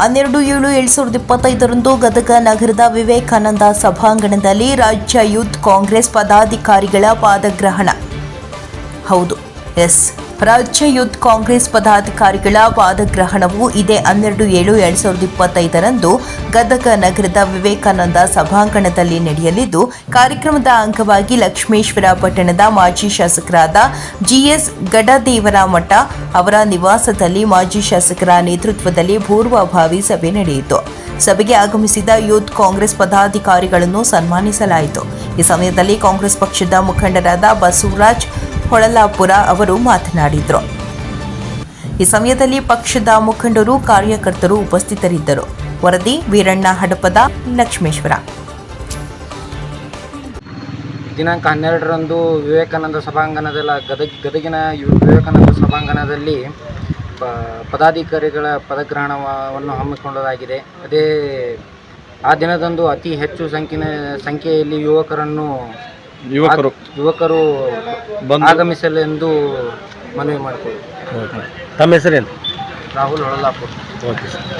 ಹನ್ನೆರಡು ಏಳು ಎರಡ್ ಸಾವಿರದ ಇಪ್ಪತ್ತೈದರಂದು ಗದಗ ನಗರದ ವಿವೇಕಾನಂದ ಸಭಾಂಗಣದಲ್ಲಿ ರಾಜ್ಯ ಯೂತ್ ಕಾಂಗ್ರೆಸ್ ಪದಾಧಿಕಾರಿಗಳ ಪಾದಗ್ರಹಣ. ಹೌದು, ಎಸ್. ರಾಜ್ಯ ಯೂತ್ ಕಾಂಗ್ರೆಸ್ ಪದಾಧಿಕಾರಿಗಳ ವಾದಗ್ರಹಣವು ಇದೇ ಹನ್ನೆರಡು ಏಳು ಎರಡ್ ಸಾವಿರದ ಇಪ್ಪತ್ತೈದರಂದು ಗದಗ ನಗರದ ವಿವೇಕಾನಂದ ಸಭಾಂಗಣದಲ್ಲಿ ನಡೆಯಲಿದ್ದು, ಕಾರ್ಯಕ್ರಮದ ಅಂಗವಾಗಿ ಲಕ್ಷ್ಮೇಶ್ವರ ಪಟ್ಟಣದ ಮಾಜಿ ಶಾಸಕರಾದ ಜಿಎಸ್ ಗಡದೇವರ ಮಠ ಅವರ ನಿವಾಸದಲ್ಲಿ ಮಾಜಿ ಶಾಸಕರ ನೇತೃತ್ವದಲ್ಲಿ ಪೂರ್ವಭಾವಿ ಸಭೆ ನಡೆಯಿತು. ಸಭೆಗೆ ಆಗಮಿಸಿದ ಯೂತ್ ಕಾಂಗ್ರೆಸ್ ಪದಾಧಿಕಾರಿಗಳನ್ನು ಸನ್ಮಾನಿಸಲಾಯಿತು. ಈ ಸಮಯದಲ್ಲಿ ಕಾಂಗ್ರೆಸ್ ಪಕ್ಷದ ಮುಖಂಡರಾದ ಬಸವರಾಜ್ ಹೊಳಲಾಪುರ ಅವರು ಮಾತನಾಡಿದರು. ಈ ಸಮಯದಲ್ಲಿ ಪಕ್ಷದ ಮುಖಂಡರು, ಕಾರ್ಯಕರ್ತರು ಉಪಸ್ಥಿತರಿದ್ದರು. ವರದಿ ವೀರಣ್ಣ ಹಡಪದ ಲಕ್ಷ್ಮೇಶ್ವರ. ದಿನಾಂಕ ಹನ್ನೆರಡರಂದು ವಿವೇಕಾನಂದ ಸಭಾಂಗಣದಲ್ಲ ಗದಗ, ಗದಗಿನ ವಿವೇಕಾನಂದ ಸಭಾಂಗಣದಲ್ಲಿ ಪ ಪದಾಧಿಕಾರಿಗಳ ಪದಗ್ರಹಣವನ್ನು ಹಮ್ಮಿಕೊಳ್ಳಲಾಗಿದೆ. ಅದೇ ಆ ದಿನದಂದು ಅತಿ ಹೆಚ್ಚು ಸಂಖ್ಯೆ ಸಂಖ್ಯೆಯಲ್ಲಿ ಯುವಕರನ್ನು ಯುವಕರು. ಯುವಕರು ಆಗಮಿಸಲೆಂದು ಮನವಿ ಮಾಡಿಕೊಳ್ಳಿ ತಮ್ಮ ಹೆಸರೇನು? ರಾಹುಲ್ ಹೊಳಲಾಪುರ್. Okay sir.